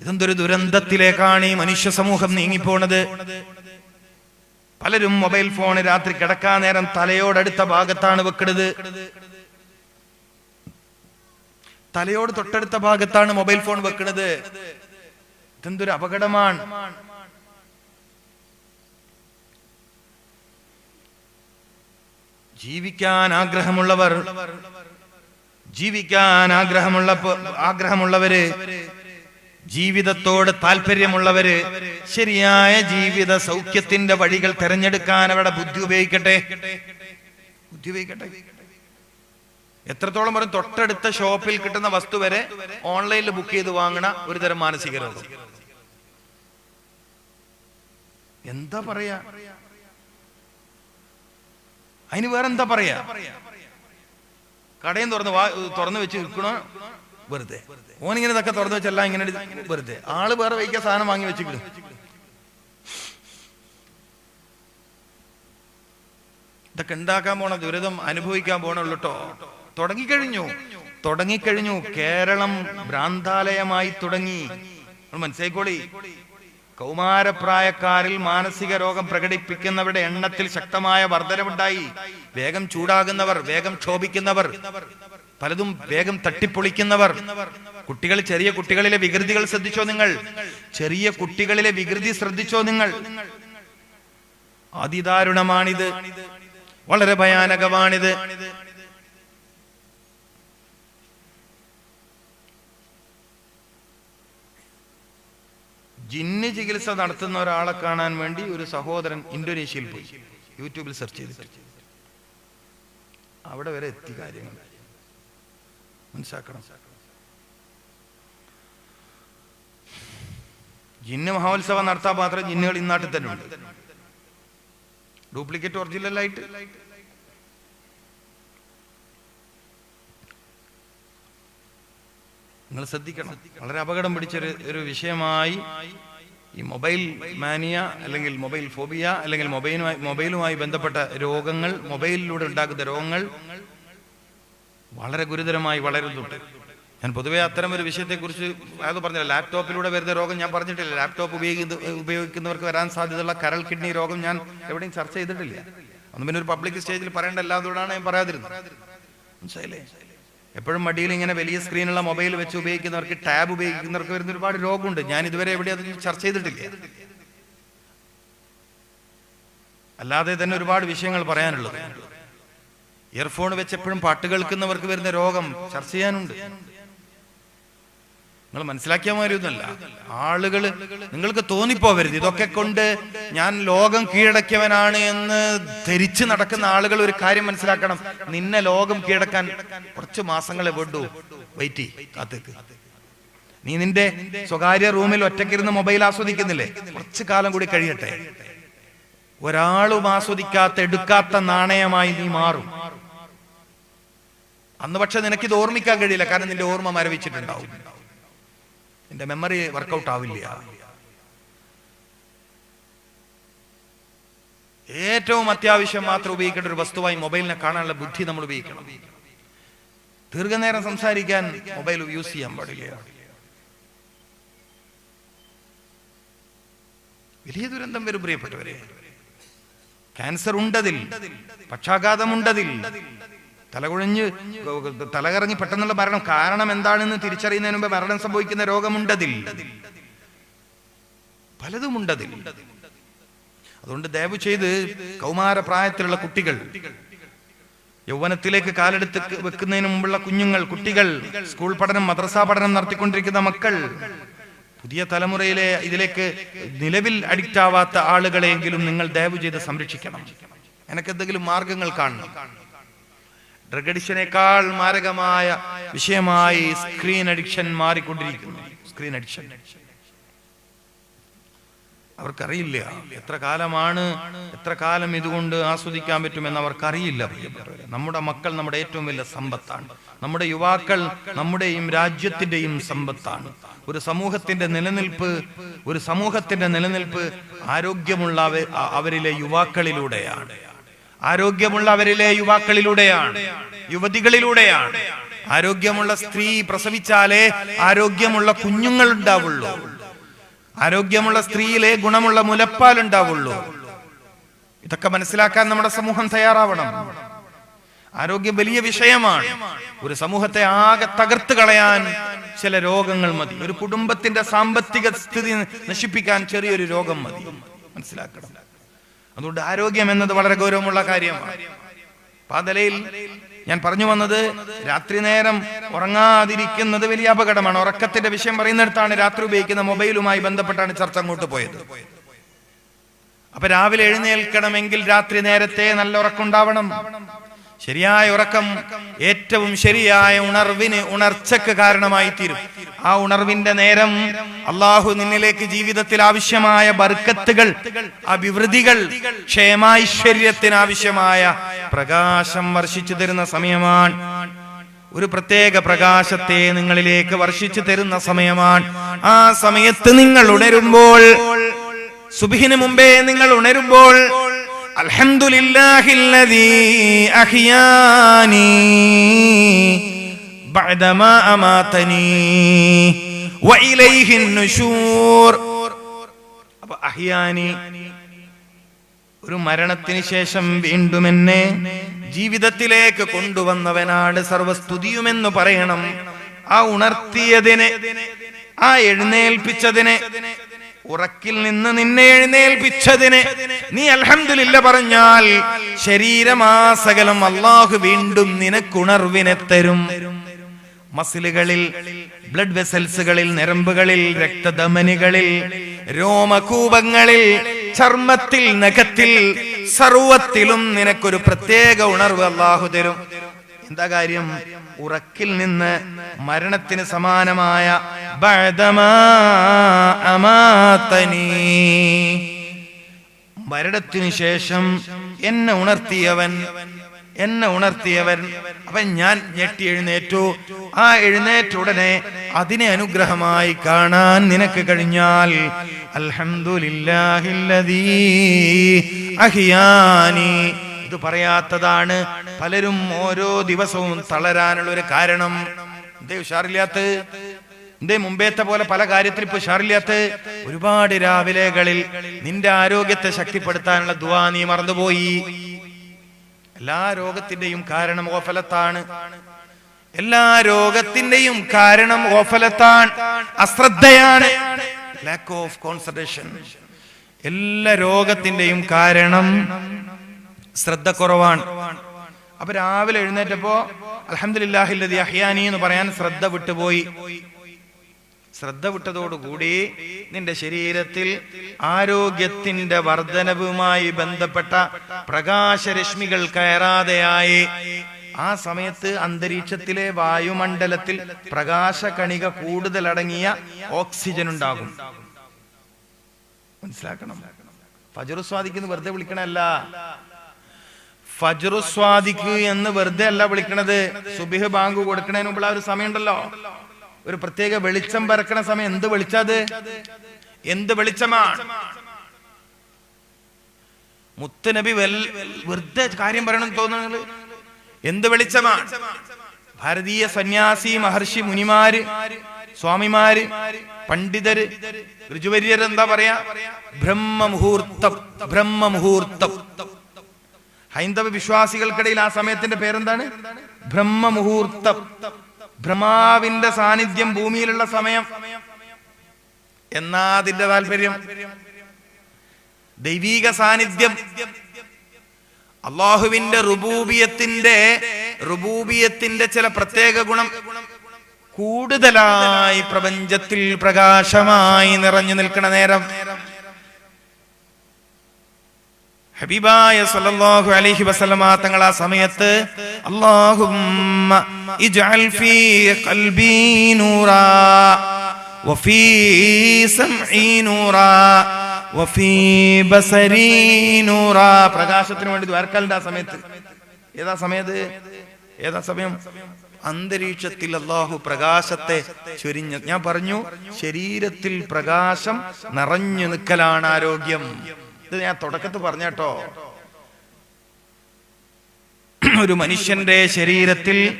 ഇതെന്തൊരു ദുരന്തത്തിലേക്കാണ് ഈ മനുഷ്യ സമൂഹം നീങ്ങിപ്പോണത്? പലരും മൊബൈൽ ഫോൺ രാത്രി കിടക്കാൻ നേരം തലയോടടുത്ത ഭാഗത്താണ് വെക്കുന്നത് തലയോട് തൊട്ടടുത്ത ഭാഗത്താണ് മൊബൈൽ ഫോൺ വെക്കുന്നത് ഇതെന്തൊരു അപകടമാണ്. ജീവിക്കാൻ ആഗ്രഹമുള്ളവർ ജീവിക്കാൻ ആഗ്രഹമുള്ള ആഗ്രഹമുള്ളവര് ജീവിതത്തോട് താല്പര്യമുള്ളവര് ശരിയായ ജീവിത സൗഖ്യത്തിന്റെ വഴികൾ തിരഞ്ഞെടുക്കാൻ അവിടെ ബുദ്ധി ഉപയോഗിക്കട്ടെ? ബുദ്ധി ഉപയോഗിക്കട്ടെ? എത്രത്തോളം പറയും തൊട്ടടുത്ത ഷോപ്പിൽ കിട്ടുന്ന വസ്തു വരെ ഓൺലൈനിൽ ബുക്ക് ചെയ്ത് വാങ്ങണ ഒരു തരം മാനസിക രോഗം. എന്താ പറയാ? അതിന് വേറെന്താ പറയാ? കടയും തുറന്ന് തുറന്നു വെച്ച് വിൽക്കണോ? വെറുതെ. ഓനിങ്ങനെ ഇതൊക്കെ തുറന്നു വെച്ചല്ല ഇങ്ങനെ വെറുതെ. ആൾ വേറെ വൈക്കാൻ സാധനം വാങ്ങി വെച്ചിട്ട് ഇതൊക്കെ ഉണ്ടാക്കാൻ പോണ ദുരിതം അനുഭവിക്കാൻ പോണുള്ളൂ തുടങ്ങിക്കഴിഞ്ഞു. തുടങ്ങിക്കഴിഞ്ഞു. കേരളം ഭ്രാന്താലയമായി തുടങ്ങി. നിങ്ങൾ മനസ്സിലായിക്കോളി? കൗമാരപ്രായക്കാരിൽ മാനസിക രോഗം പ്രകടിപ്പിക്കുന്നവരുടെ എണ്ണത്തിൽ ശക്തമായ വർധനവുണ്ടായി. വേഗം ചൂടാകുന്നവർ വേഗം ക്ഷോഭിക്കുന്നവർ. പലതും വേഗം തട്ടിപ്പൊളിക്കുന്നവർ. കുട്ടികൾ ചെറിയ കുട്ടികളിലെ വികൃതികൾ ശ്രദ്ധിച്ചോ നിങ്ങൾ? ചെറിയ കുട്ടികളിലെ വികൃതി ശ്രദ്ധിച്ചോ നിങ്ങൾ? അതിദാരുണമാണിത്. വളരെ ഭയാനകമാണിത്. ജിന്ന് ചികിത്സ നടത്തുന്ന ഒരാളെ കാണാൻ വേണ്ടി ഒരു സഹോദരൻ ഇന്തോനേഷ്യയിൽ പോയി. യൂട്യൂബിൽ സെർച്ച് ചെയ്തിട്ട്. അവിടെ വരെ എത്തി കാര്യങ്ങൾ. മനസ്സിലാക്കണം. ജിന്ന് മഹോത്സവം നടത്താൻ മാത്രം ജിന്നുകൾ ഇന്നാട്ടിൽ തന്നെ ഉണ്ട്. ഡ്യൂപ്ലിക്കേറ്റ് ഒറിജിനലായിട്ട് നിങ്ങൾ ശ്രദ്ധിക്കണം. വളരെ അപകടം പിടിച്ചൊരു ഒരു വിഷയമായി ഈ മൊബൈൽ മാനിയ അല്ലെങ്കിൽ മൊബൈൽ ഫോബിയ അല്ലെങ്കിൽ മൊബൈലുമായി മൊബൈലുമായി ബന്ധപ്പെട്ട രോഗങ്ങൾ മൊബൈലിലൂടെ ഉണ്ടാക്കുന്ന രോഗങ്ങൾ വളരെ ഗുരുതരമായി വളരുന്നുണ്ട് ഞാൻ പൊതുവേ അത്തരം ഒരു വിഷയത്തെക്കുറിച്ച് അത് പറഞ്ഞില്ല. ലാപ്ടോപ്പിലൂടെ വരുന്ന രോഗം ഞാൻ പറഞ്ഞിട്ടില്ല. ലാപ്ടോപ്പ് ഉപയോഗിക്കുന്ന ഉപയോഗിക്കുന്നവർക്ക് വരാൻ സാധ്യതയുള്ള കരൾ കിഡ്നി രോഗം ഞാൻ എവിടെയും ചർച്ച ചെയ്തിട്ടില്ല. ഒന്നും പിന്നെ ഒരു പബ്ലിക് സ്റ്റേജിൽ പറയേണ്ട എല്ലാതുകൊണ്ടാണ് ഞാൻ പറയാതിരുന്നത്. മനസ്സിലായില്ലേ? എപ്പോഴും മടിയിൽ ഇങ്ങനെ വലിയ സ്ക്രീനുള്ള മൊബൈൽ വെച്ച് ഉപയോഗിക്കുന്നവർക്ക് ടാബ് ഉപയോഗിക്കുന്നവർക്ക് വരുന്ന ഒരുപാട് രോഗമുണ്ട്. ഞാൻ ഇതുവരെ എവിടെ അത് ചർച്ച ചെയ്തിട്ടില്ല. അല്ലാതെ തന്നെ ഒരുപാട് വിഷയങ്ങൾ പറയാനുള്ളത്. ഇയർഫോൺ വെച്ച് എപ്പോഴും പാട്ട് കേൾക്കുന്നവർക്ക് വരുന്ന രോഗം ചർച്ച ചെയ്യാനുണ്ട്. നിങ്ങൾ മനസ്സിലാക്കിയ മാതിരിയൊന്നുമല്ല ആളുകൾ നിങ്ങൾക്ക് തോന്നിപ്പോവരുത്. ഇതൊക്കെ കൊണ്ട് ഞാൻ ലോകം കീഴടക്കിയവനാണ് എന്ന് ധരിച്ചു നടക്കുന്ന ആളുകൾ ഒരു കാര്യം മനസ്സിലാക്കണം. നിന്നെ ലോകം കീഴടക്കാൻ കുറച്ച് മാസങ്ങളെ വേണ്ടു. വെയിറ്റ് കാത്തേക്ക്. നീ നിന്റെ സ്വകാര്യ റൂമിൽ ഒറ്റക്കിരുന്ന് മൊബൈൽ ആസ്വദിക്കുന്നില്ലേ? കുറച്ച് കാലം കൂടി കഴിയട്ടെ. ഒരാളും ആസ്വദിക്കാത്ത എടുക്കാത്ത നാണയമായി നീ മാറും. അന്ന് പക്ഷെ നിനക്കിത് ഓർമ്മിക്കാൻ കഴിയില്ല കാരണം നിന്റെ ഓർമ്മ മരവിച്ചിട്ടുണ്ടാവും. നിന്റെ മെമ്മറി വർക്കൗട്ട് ആവില്ല. ഏറ്റവും അത്യാവശ്യം മാത്രം ഉപയോഗിക്കേണ്ട ഒരു വസ്തുവായി മൊബൈലിനെ കാണാനുള്ള ബുദ്ധി നമ്മൾ ഉപയോഗിക്കണം. ദീർഘനേരം സംസാരിക്കാൻ മൊബൈൽ യൂസ് ചെയ്യാൻ പാടില്ല. വലിയ ദുരന്തം വരും പ്രിയപ്പെട്ടവരെ. ക്യാൻസർ ഉണ്ടതിൽ പക്ഷാഘാതം ഉണ്ടതിൽ തലകുഴഞ്ഞ് തലകറങ്ങി പെട്ടെന്നുള്ള മരണം കാരണം എന്താണെന്ന് തിരിച്ചറിയുന്നതിന് മുമ്പ് മരണം സംഭവിക്കുന്ന രോഗമുണ്ടതിൽ. പലതുമുണ്ടതിൽ. അതുകൊണ്ട് ദയവ് ചെയ്ത് കൗമാര പ്രായത്തിലുള്ള കുട്ടികൾ യൗവനത്തിലേക്ക് കാലെടുത്ത് വെക്കുന്നതിന് മുമ്പുള്ള കുഞ്ഞുങ്ങൾ കുട്ടികൾ സ്കൂൾ പഠനം മദ്രസാ പഠനം നടത്തിക്കൊണ്ടിരിക്കുന്ന മക്കൾ പുതിയ തലമുറയിലെ ഇതിലേക്ക് നിലവിൽ അഡിക്റ്റ് ആവാത്ത ആളുകളെങ്കിലും നിങ്ങൾ ദയവ് ചെയ്ത് സംരക്ഷിക്കണം. എനിക്കെന്തെങ്കിലും മാർഗങ്ങൾ കാണണം. ഡ്രഗ് അഡിക്ഷനേക്കാൾ മാരകമായ വിഷയമായി സ്ക്രീൻ അഡിക്ഷൻ മാറിക്കൊണ്ടിരിക്കുന്നു. സ്ക്രീൻ അഡിക്ഷൻ അവർക്കറിയില്ല എത്ര കാലമാണ് എത്ര കാലം ഇതുകൊണ്ട് ആസ്വദിക്കാൻ പറ്റുമെന്ന് അവർക്കറിയില്ല. നമ്മുടെ മക്കൾ നമ്മുടെ ഏറ്റവും വലിയ സമ്പത്താണ്. നമ്മുടെ യുവാക്കൾ നമ്മുടെയും രാജ്യത്തിന്റെയും സമ്പത്താണ്. ഒരു സമൂഹത്തിന്റെ നിലനിൽപ്പ് ഒരു സമൂഹത്തിന്റെ നിലനിൽപ്പ് ആരോഗ്യമുള്ള അവരിലെ യുവാക്കളിലൂടെയാണ്. ആരോഗ്യമുള്ള അവരിലെ യുവാക്കളിലൂടെയാണ് യുവതികളിലൂടെയാണ്. ആരോഗ്യമുള്ള സ്ത്രീ പ്രസവിച്ചാലേ ആരോഗ്യമുള്ള കുഞ്ഞുങ്ങൾ ഉണ്ടാവുള്ളൂ. ആരോഗ്യമുള്ള സ്ത്രീയിലെ ഗുണമുള്ള മുലപ്പാൽ ഉണ്ടാവുള്ളൂ. ഇതൊക്കെ മനസ്സിലാക്കാൻ നമ്മുടെ സമൂഹം തയ്യാറാവണം. ആരോഗ്യം വലിയ വിഷയമാണ്. ഒരു സമൂഹത്തെ ആകെ തകർത്ത് കളയാൻ ചില രോഗങ്ങൾ മതി. ഒരു കുടുംബത്തിന്റെ സാമ്പത്തിക സ്ഥിതി നശിപ്പിക്കാൻ ചെറിയൊരു രോഗം മതി. മനസ്സിലാക്കണം. അതുകൊണ്ട് ആരോഗ്യം എന്നത് വളരെ ഗൗരവമുള്ള കാര്യമാണ്. അപ്പൊ ഞാൻ പറഞ്ഞു വന്നത് രാത്രി നേരം ഉറങ്ങാതിരിക്കുന്നത് വലിയ അപകടമാണ്. ഉറക്കത്തിന്റെ വിഷയം പറയുന്നിടത്താണ് രാത്രി ഉപയോഗിക്കുന്ന മൊബൈലുമായി ബന്ധപ്പെട്ടാണ് ചർച്ച അങ്ങോട്ട് പോയത്. അപ്പൊ രാവിലെ എഴുന്നേൽക്കണമെങ്കിൽ രാത്രി നേരത്തെ നല്ല ഉറക്കമുണ്ടാവണം ശരിയായ ഉറക്കം ഏറ്റവും ശരിയായ ഉണർവിന് ഉണർച്ചക്ക് കാരണമായി തീരും. ആ ഉണർവിന്റെ നേരം അള്ളാഹു നിന്നിലേക്ക് ജീവിതത്തിൽ ആവശ്യമായ ബർക്കത്തുകൾ അഭിവൃദ്ധികൾ ക്ഷേമൈശ്വര്യത്തിന് ആവശ്യമായ പ്രകാശം വർഷിച്ചു തരുന്ന സമയമാണ്. ഒരു പ്രത്യേക പ്രകാശത്തെ നിങ്ങളിലേക്ക് വർഷിച്ചു തരുന്ന സമയമാണ്. ആ സമയത്ത് നിങ്ങൾ ഉണരുമ്പോൾ സുബിഹിന് മുമ്പേ നിങ്ങൾ ഉണരുമ്പോൾ അൽഹംദുലില്ലാഹില്ലദീ അഹ്യാനി ഒരു മരണത്തിന് ശേഷം വീണ്ടും എന്നെ ജീവിതത്തിലേക്ക് കൊണ്ടുവന്നവനാണ് സർവസ്തുതിയുമെന്ന് പറയണം. ആ ഉണർത്തിയതിനെ ആ എഴുന്നേൽപ്പിച്ചതിനെ ഉറക്കിൽ നിന്ന് നിന്നെ എഴുന്നേൽപ്പിച്ചതിനെ നീ അലഹമില്ല പറഞ്ഞാൽ ശരീരമാസകലം അള്ളാഹു വീണ്ടും നിനക്കുണർവിനെ തരും. മസിലുകളിൽ ബ്ലഡ് വെസൽസുകളിൽ ഞരമ്പുകളിൽ രക്തധമനികളിൽ രോമകൂപങ്ങളിൽ ചർമ്മത്തിൽ നഖത്തിൽ സർവത്തിലും നിനക്കൊരു പ്രത്യേക ഉണർവ് അള്ളാഹു തരും. എന്താ കാര്യം? ഉറക്കിൽ നിന്ന് മരണത്തിന് സമാനമായ മരണത്തിനു ശേഷം എന്നെ ഉണർത്തിയവൻ എന്നെ ഉണർത്തിയവൻ. അവൻ ഞാൻ ഞെട്ടി എഴുന്നേറ്റു. ആ എഴുന്നേറ്റ ഉടനെ അതിനെ അനുഗ്രഹമായി കാണാൻ നിനക്ക് കഴിഞ്ഞാൽ അഹിയാനി. ഇത് പറയാത്തതാണ് പലരും ഓരോ ദിവസവും തളരാനുള്ള ഒരു കാരണം. എന്തേ ഉഷാറില്ലാത്ത? എന്തേ മുമ്പേത്തെ പോലെ പല കാര്യത്തിൽ ഇപ്പൊ ഉഷാറില്ലാത്ത? ഒരുപാട് രാവിലെകളിൽ നിന്റെ ആരോഗ്യത്തെ ശക്തിപ്പെടുത്താനുള്ള ദുവാ നീ മറന്നുപോയി. എല്ലാ രോഗത്തിന്റെയും കാരണം ഓഫലത്താണ് എല്ലാ രോഗത്തിന്റെയും കാരണം ഓഫലത്താണ് അശ്രദ്ധയാണ്. ലാക്ക് ഓഫ് കോൺസെൻട്രേഷൻ എല്ലാ രോഗത്തിന്റെയും കാരണം ശ്രദ്ധ കുറവാണ്. അപ്പൊ രാവിലെ എഴുന്നേറ്റപ്പോ അലഹമില്ലാഹില്ലതി അഹ്യാനി എന്ന് പറയാൻ ശ്രദ്ധ വിട്ടുപോയി. ശ്രദ്ധ വിട്ടതോടുകൂടി നിന്റെ ശരീരത്തിൽ ആരോഗ്യത്തിന്റെ വർധനവുമായി ബന്ധപ്പെട്ട പ്രകാശരശ്മികൾ കയറാതെയായി. ആ സമയത്ത് അന്തരീക്ഷത്തിലെ വായുമണ്ഡലത്തിൽ പ്രകാശകണിക കൂടുതൽ അടങ്ങിയ ഓക്സിജൻ ഉണ്ടാകും മനസ്സിലാക്കണം? ഫജറു സ്വാദിക്കുന്നു വെറുതെ വിളിക്കണല്ല ഫജറു സ്വാദിക്ക് എന്ന് വെറുതെ അല്ല വിളിക്കണത്. സുബിഹ് ബാങ്ക് കൊടുക്കണതിന് മുമ്പുള്ള ഒരു സമയമുണ്ടല്ലോ. ഒരു പ്രത്യേക വെളിച്ചം പരക്കണ സമയം. എന്ത് വെളിച്ചത് എന്ത് വെളിച്ചമാണ്? മുത്തുനബി വെൽ വെറുതെ കാര്യം പറയണം തോന്നുന്നത് എന്ത് വെളിച്ചമാണ്? ഭാരതീയ സന്യാസി മഹർഷി മുനിമാര് സ്വാമിമാര് പണ്ഡിതര് ഋജുവര്യർ എന്താ പറയാ? ബ്രഹ്മമുഹൂർത്തം ബ്രഹ്മമുഹൂർത്തം. ഹൈന്ദവ വിശ്വാസികൾക്കിടയിൽ ആ സമയത്തിന്റെ പേരെന്താണ്? ബ്രഹ്മമുഹൂർത്തം. ബ്രഹ്മാവിന്റെ സാന്നിധ്യം ഭൂമിയിലുള്ള സമയം. എന്നാ അതിന്റെ താല്പര്യം? ദൈവീക സാന്നിധ്യം. അള്ളാഹുവിന്റെ റുബൂബിയത്തിന്റെ റുബൂബിയത്തിന്റെ ചില പ്രത്യേക ഗുണം. കൂടുതലായി പ്രപഞ്ചത്തിൽ പ്രകാശമായി നിറഞ്ഞു നിൽക്കുന്ന നേരം. ഹബീബായ സല്ലല്ലാഹു അലൈഹി വസല്ലമ തങ്ങൾ ആ സമയത്ത് അല്ലാഹുമ്മ ഇജ്അൽ ഫീ ഖൽബി നൂറാ വഫീ സംഈ നൂറാ വഫീ ബസരി നൂറാ. പ്രകാശത്തിന് വേണ്ടി ദ്വാരക്കാലിന്റെ ആ സമയത്ത്. ഏതാ സമയത്ത് ഏതാ സമയം? അന്തരീക്ഷത്തിൽ അള്ളാഹു പ്രകാശത്തെ ചൊരിഞ്ഞ ഞാൻ പറഞ്ഞു ശരീരത്തിൽ പ്രകാശം നിറഞ്ഞു നിൽക്കലാണ് ആരോഗ്യം. ഇത് ഞാൻ തുടക്കത്ത് പറഞ്ഞട്ടോ. ഒരു മനുഷ്യന്റെ ശരീരത്തിൽ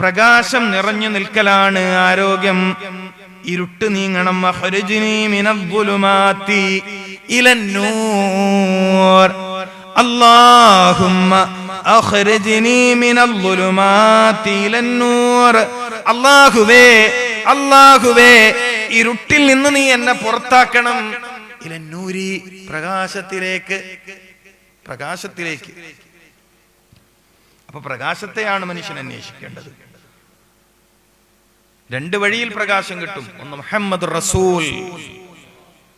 പ്രകാശം നിറഞ്ഞു നിൽക്കലാണ് ആരോഗ്യം. ഇരുട്ട് നീങ്ങണം. അള്ളാഹുവേ അള്ളാഹുവേ ഇരുട്ടിൽ നിന്ന് നീ എന്നെ പുറത്താക്കണം. ഇലന്നൂരി പ്രകാശത്തിലേക്ക് പ്രകാശത്തിലേക്ക്. അപ്പൊ പ്രകാശത്തെയാണ് മനുഷ്യൻ അന്വേഷിക്കേണ്ടത്. രണ്ട് വഴിയിൽ പ്രകാശം കിട്ടും. ഒന്ന് മുഹമ്മദ് റസൂൽ.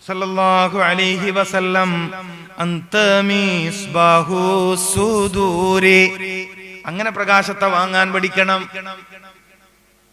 സല്ലല്ലാഹു അലൈഹി വസല്ലം. അന്ത മിസ്ബാഹു സുദൂരി. അങ്ങനെ പ്രകാശത്തെ വാങ്ങാൻ പഠിക്കണം.